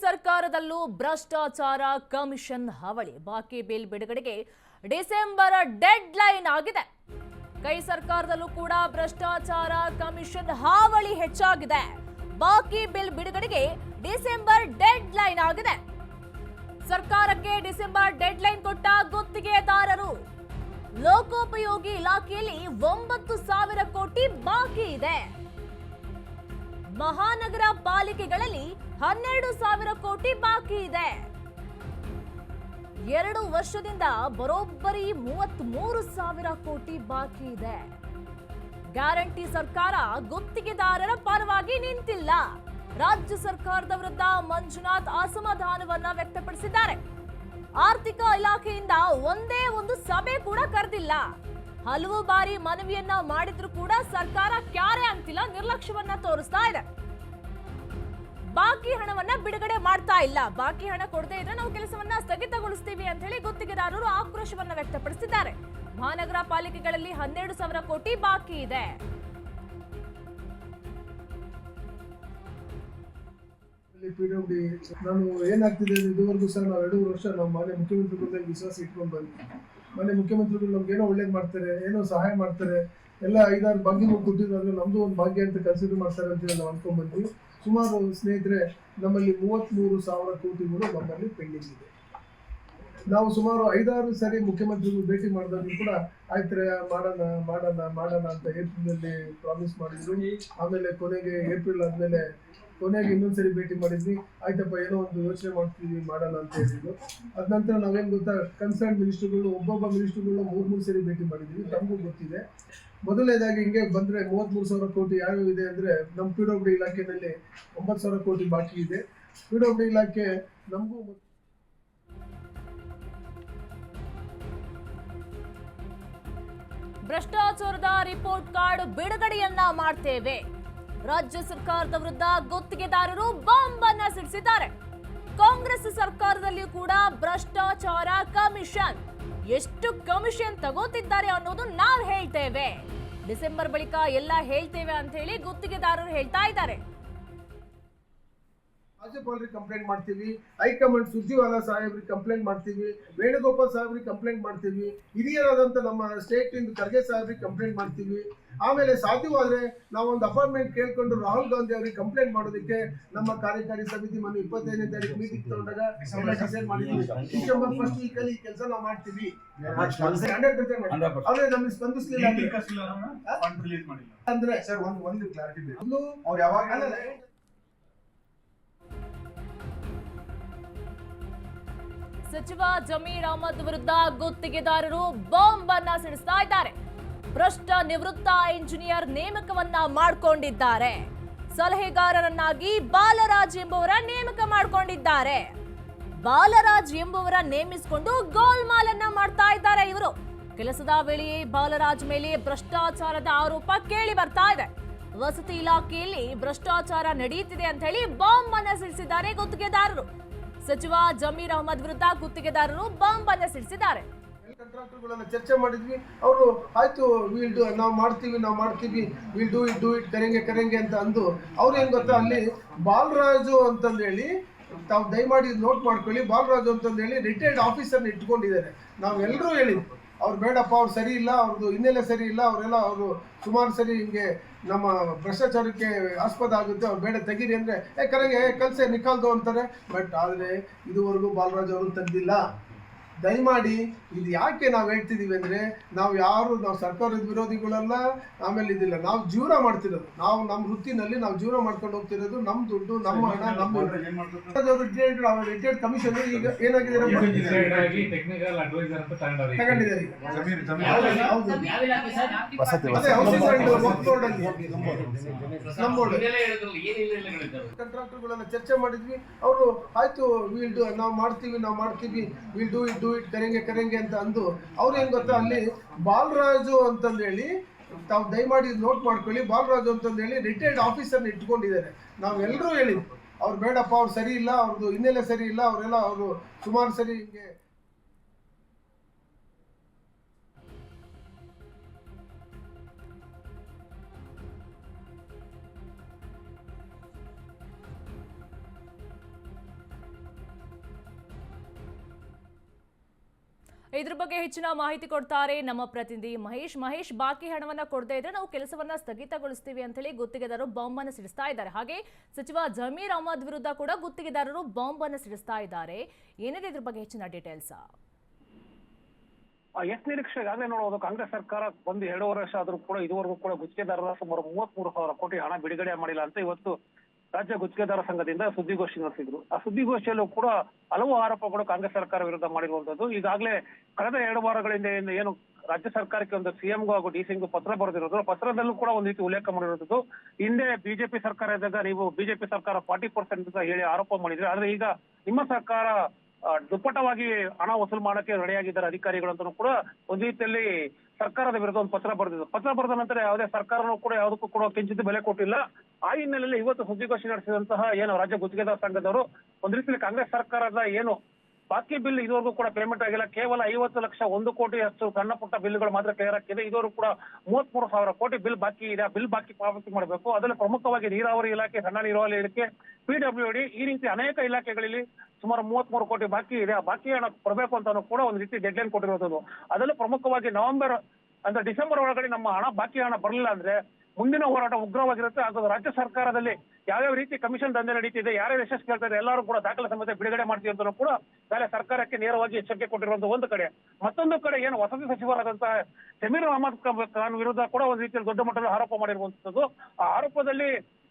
ಸರ್ಕಾರದಲ್ಲೂ ಭ್ರಷ್ಟಾಚಾರ ಕಮಿಷನ್ ಹಾವಳಿ. ಬಾಕಿ ಬಿಲ್ ಬಿಡುಗಡೆಗೆ ಡಿಸೆಂಬರ್ ಡೆಡ್ ಲೈನ್ ಆಗಿದೆ. ಕೈ ಸರ್ಕಾರದಲ್ಲೂ ಕೂಡ ಭ್ರಷ್ಟಾಚಾರ ಕಮಿಷನ್ ಹಾವಳಿ ಹೆಚ್ಚಾಗಿದೆ. ಬಾಕಿ ಬಿಲ್ ಬಿಡುಗಡೆಗೆ ಡಿಸೆಂಬರ್ ಡೆಡ್ ಲೈನ್ ಆಗಿದೆ. ಸರ್ಕಾರಕ್ಕೆ ಡಿಸೆಂಬರ್ ಡೆಡ್ ಲೈನ್ ಕೊಟ್ಟ ಗುತ್ತಿಗೆದಾರರು. ಲೋಕೋಪಯೋಗಿ ಇಲಾಖೆಯಲ್ಲಿ ಒಂಬತ್ತು ಸಾವಿರ ಕೋಟಿ ಬಾಕಿ ಇದೆ. ಮಹಾನಗರ ಪಾಲಿಕೆಗಳಲ್ಲಿ ಹನ್ನೆರಡು ಸಾವಿರ ಕೋಟಿ ಬಾಕಿ ಇದೆ. ಎರಡು ವರ್ಷದಿಂದ ಬರೋಬ್ಬರಿ ಮೂವತ್ತ್ ಮೂರು ಸಾವಿರ ಕೋಟಿ ಬಾಕಿ ಇದೆ. ಗ್ಯಾರಂಟಿ ಸರ್ಕಾರ ಗುತ್ತಿಗೆದಾರರ ಪರವಾಗಿ ನಿಂತಿಲ್ಲ. ರಾಜ್ಯ ಸರ್ಕಾರದ ವಿರುದ್ಧ ಮಂಜುನಾಥ್ ಅಸಮಾಧಾನವನ್ನ ವ್ಯಕ್ತಪಡಿಸಿದ್ದಾರೆ. ಆರ್ಥಿಕ ಇಲಾಖೆಯಿಂದ ಒಂದೇ ಒಂದು ಸಭೆ ಕೂಡ ಕರೆದಿಲ್ಲ. ಹಲವು ಬಾರಿ ಮನವಿಯನ್ನ ಮಾಡಿದ್ರು ಕೂಡ ಸರ್ಕಾರ ಕ್ಯಾರೆ ಅಂತಿಲ್ಲ ನಿರ್ಲಕ್ಷ್ಯವನ್ನ ತೋರಿಸ್ತಾ ಇದೆ. ಬಾಕಿ ಹಣವನ್ನ ಬಿಡುಗಡೆ ಮಾಡ್ತಾ ಇಲ್ಲ. ಬಾಕಿ ಹಣ ಕೊಡದೇ ಇದ್ರೆ ನಾವು ಕೆಲಸವನ್ನ ಸ್ಥಗಿತಗೊಳಿಸ್ತೀವಿ ಅಂತ ಹೇಳಿ ಗುತ್ತಿಗೆದಾರರು ಆಕ್ರೋಶವನ್ನ ವ್ಯಕ್ತಪಡಿಸಿದ್ದಾರೆ. ಮಹಾನಗರ ಪಾಲಿಕೆಗಳಲ್ಲಿ ಹನ್ನೆರಡು ಸಾವಿರ ಕೋಟಿ ಬಾಕಿ ಇದೆ. ಪಿಡಬ್ಲ್ಯೂಡಿ ನಾನು ಏನಾಗ್ತಿದೆ ಇದುವರೆಗೂ ಸಹ ನಾವು ಎರಡೂವರೆ ವರ್ಷ ನಾವು ಮಾನ್ಯ ವಿಶ್ವಾಸ ಇಟ್ಕೊಂಡು ಬಂದ್ವಿ. ಮನೆ ಮುಖ್ಯಮಂತ್ರಿಗಳು ನಮ್ಗೆ ಏನೋ ಒಳ್ಳೇದು ಮಾಡ್ತಾರೆ, ಏನೋ ಸಹಾಯ ಮಾಡ್ತಾರೆ, ಎಲ್ಲ ಐದಾರು ಭಾಗ್ಯಗಳು ಕೊಟ್ಟಿದ್ರು ನಮ್ದು ಒಂದು ಭಾಗ್ಯ ಅಂತ ಕನ್ಸಿಡರ್ ಮಾಡ್ತಾರೆ ಅಂತ ನಾವು ಅನ್ಕೊಂಡ್ ಬಂದ್ವಿ. ಸುಮಾರು ಸ್ನೇಹಿತರೆ, ನಮ್ಮಲ್ಲಿ ಮೂವತ್ತ್ಮೂರು ಸಾವಿರ ಕೋಟಿಗಳು ನಮ್ಮಲ್ಲಿ ಪೆಂಡಿಂಗ್ ಇದೆ. ನಾವು ಸುಮಾರು ಐದಾರು ಸರಿ ಮುಖ್ಯಮಂತ್ರಿಗಳು ಭೇಟಿ ಮಾಡಿದಾಗ ಕೂಡ ಆಯ್ತಾರೆ, ಮಾಡೋಣ ಮಾಡೋಣ ಮಾಡೋಣ ಅಂತ ಏಪ್ರಿಲಲ್ಲಿ ಪ್ರಾಮಿಸ್ ಮಾಡಿದ್ರು. ಆಮೇಲೆ ಕೊನೆಗೆ ಏಪ್ರಿಲ್ ಆದ್ಮೇಲೆ ಕೊನೆಗೆ ಇನ್ನೊಂದ್ಸರಿ ಭೇಟಿ ಮಾಡಿದ್ವಿ. ಆಯ್ತಪ್ಪ, ಏನೋ ಒಂದು ಯೋಚನೆ ಮಾಡ್ತೀವಿ, ಮಾಡೋಣ ಅಂತ ಹೇಳಿದ್ರು. ಅದ ನಂತರ ನಾವೇನ್ ಗೊತ್ತಾ ಕನ್ಸರ್ನ್ ಮಿನಿಸ್ಟರ್ಗಳು ಒಬ್ಬೊಬ್ಬ ಮಿನಿಸ್ಟರ್ಗಳು ಮೂರ್, ಮೂರು ಸರಿ ಭೇಟಿ ಮಾಡಿದ್ವಿ. ತಮಗೂ ಗೊತ್ತಿದೆ. ಮೊದಲನೇದಾಗಿ ಹಿಂಗೆ ಬಂದ್ರೆ ಮೂವತ್ಮೂರು ಸಾವಿರ ಕೋಟಿ ಯಾವ್ಯಾವ ಇದೆ ಅಂದ್ರೆ ನಮ್ಮ ಪಿ ಡಬ್ಲ್ಯೂ ಇಲಾಖೆನಲ್ಲಿ ಒಂಬತ್ತು ಸಾವಿರ ಕೋಟಿ ಬಾಕಿ ಇದೆ. ಪಿ ಡಬ್ಲ್ಯೂ ಇಲಾಖೆ ನಮಗೂ ಭ್ರಷ್ಟಾಚಾರದ ರಿಪೋರ್ಟ್ ಕಾರ್ಡ್ ಬಿಡುಗಡೆಯನ್ನ ಮಾಡ್ತೇವೆ. ರಾಜ್ಯ ಸರ್ಕಾರದ ವಿರುದ್ಧ ಗುತ್ತಿಗೆದಾರರು ಬಾಂಬ್ ಅನ್ನ ಸಿಡಿಸಿದ್ದಾರೆ. ಕಾಂಗ್ರೆಸ್ ಸರ್ಕಾರದಲ್ಲಿಯೂ ಕೂಡ ಭ್ರಷ್ಟಾಚಾರ ಕಮಿಷನ್. ಎಷ್ಟು ಕಮಿಷನ್ ತಗೋತಿದ್ದಾರೆ ಅನ್ನೋದು ನಾವು ಹೇಳ್ತೇವೆ. ಡಿಸೆಂಬರ್ ಬಳಿಕ ಎಲ್ಲ ಹೇಳ್ತೇವೆ ಅಂತ ಹೇಳಿ ಗುತ್ತಿಗೆದಾರರು ಹೇಳ್ತಾ ಇದ್ದಾರೆ. ರಾಜ್ಯಪಾಲರಿಗೆ ಕಂಪ್ಲೇಂಟ್ ಮಾಡ್ತೀವಿ ಹೈಕಮಾಂಡ್ ಸುರ್ಜಿವಾಲಾ ಸಾಹೇಬ್ರಿಗೆ ಕಂಪ್ಲೇಂಟ್ ಮಾಡ್ತೀವಿ ವೇಣುಗೋಪಾಲ್ ಸಾಹೇಬ್ರಿಗೆ ಕಂಪ್ಲೇಂಟ್ ಮಾಡ್ತೀವಿ ಹಿರಿಯರಾದಂಥ ನಮ್ಮ ಸ್ಟೇಟ್ ಇಂದ ಖರ್ಗೆ ಸಾಹೇಬ್ರಿಗೆ ಕಂಪ್ಲೇಂಟ್ ಮಾಡ್ತೀವಿ. ಆಮೇಲೆ ಸಾಧ್ಯವಾದ್ರೆ ನಾವೊಂದು ಅಪಾಯಿಂಟ್ಮೆಂಟ್ ಕೇಳ್ಕೊಂಡು ರಾಹುಲ್ ಗಾಂಧಿ ಅವರಿಗೆ ಕಂಪ್ಲೇಂಟ್ ಮಾಡೋದಕ್ಕೆ ನಮ್ಮ ಕಾರ್ಯಕಾರಿ ಸಮಿತಿ ಮೊನ್ನೆ ಇಪ್ಪತ್ತೈದನೇ ತಾರೀಕು ಮೀಟಿಂಗ್ ತಗೊಂಡಾಗ ಡಿಸೈಡ್ ಡಿಸೆಂಬರ್ ಫಸ್ಟ್ ವೀಕಲ್ಲಿ ಈ ಕೆಲಸ ನಾವು ಮಾಡ್ತೀವಿ. ಆದ್ರೆ ನಮಗೆ ಸ್ಪಂದಿಸಲಿಲ್ಲ. ಅಂದ್ರೆ- ಅಂದ್ರೆ ಸರ್ ಒಂದು ಒಂದು ಕ್ಲಾರಿಟಿ ಬೇಕು. ಅವ್ರು ಯಾವಾಗ ಸಚಿವ ಜಮೀರ್ ಅಹಮದ್ ವಿರುದ್ಧ ಗುತ್ತಿಗೆದಾರರು ಬಾಂಬ್ ಅನ್ನ ಸಿಡಿಸ್ತಾ ಇದ್ದಾರೆ. ಭ್ರಷ್ಟ ನಿವೃತ್ತ ಇಂಜಿನಿಯರ್ ನೇಮಕವನ್ನ ಮಾಡಿಕೊಂಡಿದ್ದಾರೆ. ಸಲಹೆಗಾರರನ್ನಾಗಿ ಬಾಲರಾಜ್ ಎಂಬುವರ ನೇಮಕ ಮಾಡಿಕೊಂಡಿದ್ದಾರೆ. ಬಾಲರಾಜ್ ಎಂಬುವರ ನೇಮಿಸಿಕೊಂಡು ಗೋಲ್ಮಾಲ್ ಅನ್ನ ಮಾಡ್ತಾ ಇದ್ದಾರೆ ಇವರು. ಕೆಲಸದ ವೇಳೆಯೇ ಬಾಲರಾಜ್ ಮೇಲೆ ಭ್ರಷ್ಟಾಚಾರದ ಆರೋಪ ಕೇಳಿ ಬರ್ತಾ ಇದೆ. ವಸತಿ ಇಲಾಖೆಯಲ್ಲಿ ಭ್ರಷ್ಟಾಚಾರ ನಡೆಯುತ್ತಿದೆ ಅಂತ ಹೇಳಿ ಬಾಂಬ್ ಅನ್ನ ಸಿಡಿಸಿದ್ದಾರೆ ಗುತ್ತಿಗೆದಾರರು. ಸಚಿವ ಜಮೀರ್ ಅಹಮದ್ ವಿರುದ್ಧ ಗುತ್ತಿಗೆದಾರರು ಬಾಂಬ್ ಅನ್ನ ಸಿಡಿಸಿದ್ದಾರೆ. ಕಾಂಟ್ರಾಕ್ಟರ್ಗಳನ್ನ ಚರ್ಚೆ ಮಾಡಿದ್ವಿ. ಅವರು, ಆಯ್ತು ವಿಲ್ ಡೂ ನಾವು ಮಾಡ್ತೀವಿ ನಾವು ಮಾಡ್ತೀವಿ will do it do it ಕರೆಂಗೆ ಕರೆಂಗೆ ಅಂತ ಅಂದು. ಅವ್ರು ಏನ್ ಗೊತ್ತಾ, ಅಲ್ಲಿ ಬಾಲರಾಜು ಅಂತಂದು ಹೇಳಿ ತಾವು ದಯಮಾಡಿ ನೋಟ್ ಮಾಡ್ಕೊಳ್ಳಿ. ಬಾಲರಾಜು ಅಂತಂದು ಹೇಳಿ ರಿಟೈರ್ಡ್ ಆಫೀಸರ್ನ ಇಟ್ಕೊಂಡಿದ್ದಾರೆ ನಾವೆಲ್ಲರೂ ಹೇಳಿದ್ವಿ. ಅವ್ರು ಬೇಡಪ್ಪ, ಅವ್ರು ಸರಿ ಇಲ್ಲ ಅವ್ರದ್ದು ಹಿನ್ನೆಲೆ ಸರಿ ಇಲ್ಲ, ಅವರೆಲ್ಲ ಅವರು ಸುಮಾರು ಸರಿ ಹಿಂಗೆ ನಮ್ಮ ಭ್ರಷ್ಟಾಚಾರಕ್ಕೆ ಆಸ್ಪದ ಆಗುತ್ತೆ, ಅವ್ರು ಬೇಡ ತೆಗೀರಿ ಅಂದರೆ, ಏ ಕರೆಗೆ ಕಲಸೆ ನಿಕಾಲ್ದು ಅಂತಾರೆ. ಬಟ್ ಆದರೆ ಇದುವರೆಗೂ ಬಾಲರಾಜ್ ಅವರು ತಂದಿಲ್ಲ. ದಯಮಾಡಿ ಇದು ಯಾಕೆ ನಾವು ಹೇಳ್ತಿದೀವಿ ಅಂದರೆ ನಾವು ಯಾರು ನಾವು ಸರ್ಕಾರದ ವಿರೋಧಿಗಳಲ್ಲ ಆಮೇಲೆ ಇದಿಲ್ಲ. ನಾವು ಜೀವನ ಮಾಡ್ತಿರೋದು. ನಾವು ನಮ್ಮ ವೃತ್ತಿನಲ್ಲಿ ನಾವು ಜೀವನ ಮಾಡ್ಕೊಂಡು ಹೋಗ್ತಿರೋದು ನಮ್ಮ ದುಡ್ಡು ನಮ್ಮ ಹಣ ನಮ್ಮ ರಿಟೈರ್ಡ್ ಕಮಿಷನ್ ಈಗ ಏನಾಗಿದೆ ನಮ್ಮ ಡಿಸೈಡ್ ಆಗಿ ಟೆಕ್ನಿಕಲ್ ಅಡ್ವೈಸರ್ ಅಂತ ತಗೊಂಡವ್ರೆ ತಗೊಂಡಿದ್ದಾರೆ ಚರ್ಚೆ ಮಾಡಿದ್ವಿ. ಅವರು ಆಯ್ತು ವಿಲ್ ಡೂ ನಾವು ಮಾಡ್ತೀವಿ ನಾವು ಮಾಡ್ತೀವಿ. Will do it do it ಕರೆಂಗೆ ಕರೆಂಗೆ ಅಂತ ಅಂದು, ಅವ್ರು ಏನ್ ಗೊತ್ತಾ, ಅಲ್ಲಿ ಬಾಲರಾಜು ಅಂತಂದೇಳಿ, ತಾವು ದಯಮಾಡಿ ನೋಟ್ ಮಾಡ್ಕೊಳ್ಳಿ, ಬಾಲರಾಜು ಅಂತಂದೇಳಿ ರಿಟೈರ್ಡ್ ಆಫೀಸರ್ನ ಇಟ್ಕೊಂಡಿದ್ದಾರೆ. ನಾವೆಲ್ಲರೂ ಹೇಳಿದ್ವಿ, ಅವ್ರು ಬೇಡಪ್ಪ, ಅವ್ರು ಸರಿ ಇಲ್ಲ ಅವ್ರದ್ದು ಹಿನ್ನೆಲೆ ಸರಿ ಇಲ್ಲ, ಅವರೆಲ್ಲ ಅವರು ಸುಮಾರು ಸರಿ ಹಿಂಗೆ ಇದ್ರ ಬಗ್ಗೆ ಹೆಚ್ಚಿನ ಮಾಹಿತಿ ಕೊಡ್ತಾರೆ ನಮ್ಮ ಪ್ರತಿನಿಧಿ ಮಹೇಶ್. ಮಹೇಶ್, ಬಾಕಿ ಹಣವನ್ನ ಕೊಡದೇ ಇದ್ರೆ ನಾವು ಕೆಲಸವನ್ನ ಸ್ಥಗಿತಗೊಳಿಸ್ತೀವಿ ಅಂತ ಹೇಳಿ ಗುತ್ತಿಗೆದಾರರು ಬಾಂಬ್ ಅನ್ನು ಸಿಡಿಸ್ತಾ ಇದ್ದಾರೆ. ಹಾಗೆ ಸಚಿವ ಜಮೀರ್ ಅಹಮದ್ ವಿರುದ್ಧ ಕೂಡ ಗುತ್ತಿಗೆದಾರರು ಬಾಂಬ್ ಅನ್ನು ಸಿಡಿಸ್ತಾ ಇದ್ದಾರೆ. ಏನಿದೆ ಇದ್ರ ಬಗ್ಗೆ ಹೆಚ್ಚಿನ ಡೀಟೇಲ್ಸ್ ಎಷ್ಟು ನಿರೀಕ್ಷೆ ಈಗಾಗಲೇ ನೋಡೋದು, ಕಾಂಗ್ರೆಸ್ ಸರ್ಕಾರ ಬಂದು ಎರಡು ವರ್ಷ ಆದ್ರೂ ಕೂಡ ಇದುವರೆಗೂ ಕೂಡ ಗುತ್ತಿಗೆದಾರರ ಸುಮಾರು ಮೂವತ್ತ್ ಮೂರು ಸಾವಿರ ಕೋಟಿ ಹಣ ಬಿಡುಗಡೆ ಮಾಡಿಲ್ಲ ಅಂತ ಇವತ್ತು ರಾಜ್ಯ ಗುತ್ತಿಗೆದಾರ ಸಂಘದಿಂದ ಸುದ್ದಿಗೋಷ್ಠಿ ನಡೆಸಿದ್ರು. ಆ ಸುದ್ದಿಗೋಷ್ಠಿಯಲ್ಲೂ ಕೂಡ ಹಲವು ಆರೋಪಗಳು ಕಾಂಗ್ರೆಸ್ ಸರ್ಕಾರ ವಿರುದ್ಧ ಮಾಡಿರುವಂತದ್ದು. ಈಗಾಗಲೇ ಕಳೆದ ಎರಡು ವಾರಗಳಿಂದ ಏನು- ರಾಜ್ಯ ಸರ್ಕಾರಕ್ಕೆ ಒಂದು ಸಿಎಂಗೂ ಹಾಗೂ ಡಿಸಿಗೂ ಪತ್ರ ಬರೆದಿರೋದು. ಪತ್ರದಲ್ಲೂ ಕೂಡ ಒಂದು ರೀತಿ ಉಲ್ಲೇಖ ಮಾಡಿರುವಂತದ್ದು. ಹಿಂದೆ ಬಿಜೆಪಿ ಸರ್ಕಾರ ಇದ್ದಾಗ ನೀವು ಬಿಜೆಪಿ ಸರ್ಕಾರ ಫಾರ್ಟಿ ಪರ್ಸೆಂಟ್ ಅಂತ ಹೇಳಿ ಆರೋಪ ಮಾಡಿದ್ರೆ. ಆದ್ರೆ ಈಗ ನಿಮ್ಮ ಸರ್ಕಾರ ದುಪ್ಪಟವಾಗಿ ಹಣ ವಸೂಲು ಮಾಡಕ್ಕೆ ರೆಡಿಯಾಗಿದ್ದಾರೆ ಅಧಿಕಾರಿಗಳು ಅಂತ ಕೂಡ ಒಂದು ರೀತಿಯಲ್ಲಿ ಸರ್ಕಾರದ ವಿರುದ್ಧ ಒಂದು ಪತ್ರ ಬರೆದಿದ್ದು. ಪತ್ರ ಬರೆದ ನಂತರ ಯಾವುದೇ ಸರ್ಕಾರನೂ ಕೂಡ ಯಾವುದಕ್ಕೂ ಕೂಡ ಕಿಂಚಿತ್ ಬೆಲೆ ಕೊಟ್ಟಿಲ್ಲ. ಆ ಹಿನ್ನೆಲೆಯಲ್ಲಿ ಇವತ್ತು ಸುದ್ದಿಗೋಷ್ಠಿ ನಡೆಸಿದಂತಹ ಏನು ರಾಜ್ಯ ಗುತ್ತಿಗೆದಾರ ಸಂಘದವರು, ಒಂದು ರೀತಿಯಲ್ಲಿ ಕಾಂಗ್ರೆಸ್ ಸರ್ಕಾರದ ಏನು ಬಾಕಿ ಬಿಲ್ ಇದುವರೆಗೂ ಕೂಡ ಪೇಮೆಂಟ್ ಆಗಿಲ್ಲ. ಕೇವಲ ಐವತ್ತು ಲಕ್ಷ ಒಂದು ಕೋಟಿ ಅಷ್ಟು ಸಣ್ಣ ಪುಟ್ಟ ಬಿಲ್ಗಳು ಮಾತ್ರ ಕ್ಲಿಯರ್ ಆಗ್ತಿದೆ. ಇದುವರೆಗೂ ಕೂಡ ಮೂವತ್ಮೂರು ಸಾವಿರ ಕೋಟಿ ಬಿಲ್ ಬಾಕಿ ಇದೆ. ಬಿಲ್ ಬಾಕಿ ಪಾವತಿ ಮಾಡಬೇಕು. ಅದರಲ್ಲಿ ಪ್ರಮುಖವಾಗಿ ನೀರಾವರಿ ಇಲಾಖೆ ಸಣ್ಣ ನೀರಾವರಿ ಇಲಾಖೆ ಪಿಡಬ್ಲ್ಯೂ ಡಿ ಈ ರೀತಿ ಅನೇಕ ಇಲಾಖೆಗಳಲ್ಲಿ ಸುಮಾರು ಮೂವತ್ಮೂರು ಕೋಟಿ ಬಾಕಿ ಇದೆ. ಆ ಬಾಕಿ ಹಣ ಕೊಡಬೇಕು ಅಂತ ಕೂಡ ಒಂದು ರೀತಿ ಡೆಡ್ಲೈನ್ ಕೊಟ್ಟಿರೋದು. ಅದರಲ್ಲೂ ಪ್ರಮುಖವಾಗಿ ನವೆಂಬರ್ ಅಂದ್ರೆ ಡಿಸೆಂಬರ್ ಒಳಗಡೆ ನಮ್ಮ ಹಣ, ಬಾಕಿ ಹಣ ಬರಲಿಲ್ಲ ಅಂದ್ರೆ ಮುಂದಿನ ಹೋರಾಟ ಉಗ್ರವಾಗಿರುತ್ತೆ. ಹಾಗೂ ರಾಜ್ಯ ಸರ್ಕಾರದಲ್ಲಿ ಯಾವ್ಯಾವ ರೀತಿ ಕಮಿಷನ್ ದಂಧೆ ನಡೀತಿದೆ, ಯಾರ್ಯಾರು ಯಶಸ್ಸು ಕೇಳ್ತಾರೆ, ಎಲ್ಲರೂ ಕೂಡ ದಾಖಲೆ ಸಮೇತ ಬಿಡುಗಡೆ ಮಾಡ್ತೀವಿ ಅಂತ ಕೂಡ ನಾಳೆ ಸರ್ಕಾರಕ್ಕೆ ನೇರವಾಗಿ ಎಚ್ಚರಿಕೆ ಕೊಟ್ಟಿರುವಂತ ಒಂದು ಕಡೆ. ಮತ್ತೊಂದು ಕಡೆ ಏನು ವಸತಿ ಸಚಿವರಾದಂತಹ ಸಮೀರ್ ಅಹಮದ್ ಖಾನ್ ವಿರುದ್ಧ ಕೂಡ ಒಂದು ರೀತಿಯಲ್ಲಿ ದೊಡ್ಡ ಮಟ್ಟದ ಆರೋಪ ಮಾಡಿರುವಂತದ್ದು. ಆ ಆರೋಪದಲ್ಲಿ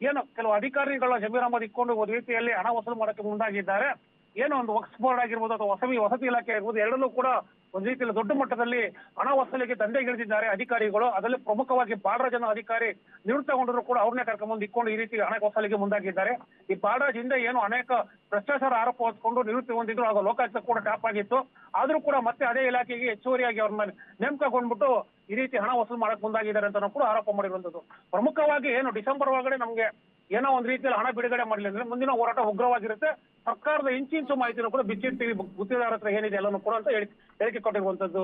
ಏನು ಕೆಲವು ಅಧಿಕಾರಿಗಳ ಜಮೀರ್ ಅಹಮದ್ ಇಟ್ಕೊಂಡು ಒಂದು ರೀತಿಯಲ್ಲಿ ಹಣ ವಸೂಲು ಮಾಡಕ್ಕೆ ಮುಂದಾಗಿದ್ದಾರೆ. ಏನೋ ಒಂದು ವಕ್ಸ್ ಬೋರ್ಡ್ ಆಗಿರ್ಬೋದು ಅಥವಾ ವಸತಿ ವಸತಿ ಇಲಾಖೆ ಆಗಿರ್ಬೋದು ಎರಡನ್ನೂ ಕೂಡ ಒಂದು ರೀತಿಯಲ್ಲಿ ದೊಡ್ಡ ಮಟ್ಟದಲ್ಲಿ ಹಣ ವಸೂಲಿಗೆ ದಂಧೆಗಿಳಿದಿದ್ದಾರೆ ಅಧಿಕಾರಿಗಳು. ಅದರಲ್ಲಿ ಪ್ರಮುಖವಾಗಿ ಬಾಲರಾಜನ ಅಧಿಕಾರಿ ನಿವೃತ್ತಗೊಂಡರು ಕೂಡ ಅವ್ರನ್ನೇ ಕರ್ಕೊಂಡ್ಬಂದು ಇಕ್ಕೊಂಡು ಈ ರೀತಿ ಹಣ ವಸೂಲಿಗೆ ಮುಂದಾಗಿದ್ದಾರೆ. ಈ ಬಾಲರಾಜ್ ಹಿಂದೆ ಏನು ಅನೇಕ ಭ್ರಷ್ಟಾಚಾರ ಆರೋಪ ಹೊತ್ಕೊಂಡು ನಿವೃತ್ತಿ ಹೊಂದಿದ್ರು, ಆಗ ಲೋಕಾಯುಕ್ತ ಕೂಡ ಟಾಪ್ ಆಗಿತ್ತು. ಆದ್ರೂ ಕೂಡ ಮತ್ತೆ ಅದೇ ಇಲಾಖೆಗೆ ಹೆಚ್ಚುವರಿಯಾಗಿ ಅವ್ರನ್ನ ನೇಮಕಗೊಂಡ್ಬಿಟ್ಟು ಈ ರೀತಿ ಹಣ ವಸೂಲು ಮಾಡಕ್ ಮುಂದಾಗಿದ್ದಾರೆ ಅಂತ ಕೂಡ ಆರೋಪ ಮಾಡಿರುವಂತದ್ದು ಪ್ರಮುಖವಾಗಿ ಏನು ಡಿಸೆಂಬರ್ ಒಳಗಡೆ ನಮ್ಗೆ ಏನೋ ಒಂದು ರೀತಿಯಲ್ಲಿ ಹಣ ಬಿಡುಗಡೆ ಮಾಡಲಿ ಅಂದ್ರೆ ಮುಂದಿನ ಹೋರಾಟ ಉಗ್ರವಾಗಿರುತ್ತೆ. ಸರ್ಕಾರದ ಇಂಚಿಂಚು ಮಾಹಿತಿನೂ ಕೂಡ ಬಿಚ್ಚಿಡ್ತೀವಿ ಗುತ್ತಿದಾರ ಹತ್ರ ಏನಿದೆ ಎಲ್ಲನೂ ಕೂಡ ಅಂತ ಹೇಳಿ ಹೇಳಿಕೆ ಕೊಟ್ಟಿರುವಂತದ್ದು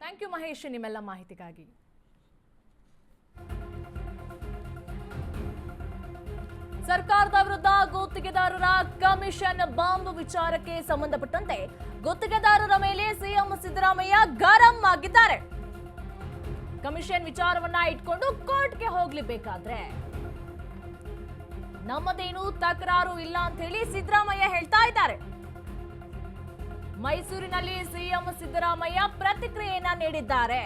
ಥ್ಯಾಂಕ್ ಯು ಮಹೇಶ್, ನಿಮ್ಮೆಲ್ಲ ಮಾಹಿತಿಗಾಗಿ. ಸರ್ಕಾರದ ವಿರುದ್ಧ ಗುತ್ತಿಗೆದಾರರ ಕಮಿಷನ್ ಬಾಂಬ್ ವಿಚಾರಕ್ಕೆ ಸಂಬಂಧಪಟ್ಟಂತೆ ಗುತ್ತಿಗೆದಾರರ ಮೇಲೆ ಸಿಎಂ ಸಿದ್ದರಾಮಯ್ಯ ಗರಂ ಆಗಿದ್ದಾರೆ. ಕಮಿಷನ್ ವಿಚಾರವನ್ನ ಇಟ್ಕೊಂಡು ಕೋರ್ಟ್ಗೆ ಹೋಗ್ಲಿ ಬೇಕಾದ್ರೆ ನಮ್ಮದೇನು ತಕರಾರು ಇಲ್ಲ ಅಂತ ಹೇಳಿ ಸಿದ್ದರಾಮಯ್ಯ ಹೇಳ್ತಾ ಇದ್ದಾರೆ. ಮೈಸೂರಿನಲ್ಲಿ ಸಿಎಂ ಸಿದ್ದರಾಮಯ್ಯ ಪ್ರತಿಕ್ರಿಯೆಯನ್ನ ನೀಡಿದ್ದಾರೆ.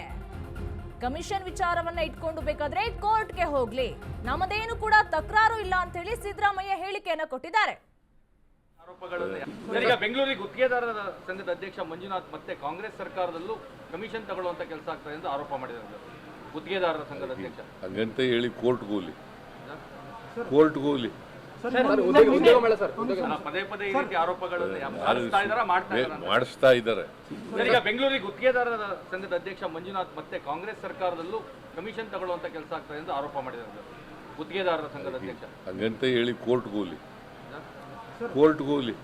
ಕಮಿಷನ್ ವಿಚಾರವನ್ನ ಇಟ್ಕೊಂಡು ಬೇಕಾದ್ರೆ ಕೋರ್ಟ್ಗೆ ಹೋಗ್ಲಿ. ನಮ್ಮದೇನು ಕೂಡ ತಕರಾರು ಇಲ್ಲ ಅಂತ ಹೇಳಿ ಸಿದ್ದರಾಮಯ್ಯ ಹೇಳಿಕೆಯನ್ನ ಕೊಟ್ಟಿದ್ದಾರೆ. ಆರೋಪಗಳನ್ನು ಈಗ ಬೆಂಗಳೂರಿಗೆ ಗುತ್ತಿಗೆದಾರರ ಸಂಘದ ಅಧ್ಯಕ್ಷ ಮಂಜುನಾಥ್ ಮತ್ತೆ ಕಾಂಗ್ರೆಸ್ ಸರ್ಕಾರದಲ್ಲೂ ಕಮಿಷನ್ ತಗೊಳ್ಳುವಂತ ಕೆಲಸ ಆಗ್ತದೆ ಎಂದು ಆರೋಪ ಮಾಡಿದ್ದಾರೆ. ಗುತ್ತಿಗೆದಾರರ ಸಂಘದ ಅಧ್ಯಕ್ಷ. ಹಂಗಂತ ಹೇಳಿ ಕೋರ್ಟ್ಗೂಲಿ ಹೋಗ್ಲಿ. ಕೋರ್ಟ್ಗೆ ಹೋಗ್ಲಿ. ಪದೇ ಪದೇ ಈ ರೀತಿ ಆರೋಪಗಳನ್ನು ಯಾ- ಮಾಡಿಸ್ತಾ ಇದ್ದಾರೆ ಈಗ ಬೆಂಗಳೂರಿಗೆ ಗುತ್ತಿಗೆದಾರರ ಸಂಘದ ಅಧ್ಯಕ್ಷ ಮಂಜುನಾಥ್ ಮತ್ತೆ ಕಾಂಗ್ರೆಸ್ ಸರ್ಕಾರದಲ್ಲೂ ಕಮಿಷನ್ ತಗೊಳ್ಳುವಂತ ಕೆಲಸ ಆಗ್ತದೆ ಎಂದು ಆರೋಪ ಮಾಡಿದ್ದಾರೆ. ಗುತ್ತಿಗೆದಾರರ ಸಂಘದ ಅಧ್ಯಕ್ಷ. ಹಂಗಂತ ಹೇಳಿ ಕೋರ್ಟ್ಗೆ ಹೋಗ್ಲಿ. ಕೋರ್ಟ್ಗೆ ಹೋಗ್ಲಿ.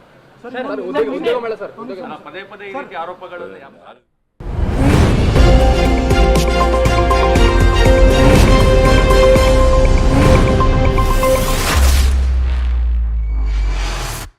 ಪದೇ ಪದೇ ಈ ರೀತಿ ಆರೋಪಗಳನ್ನು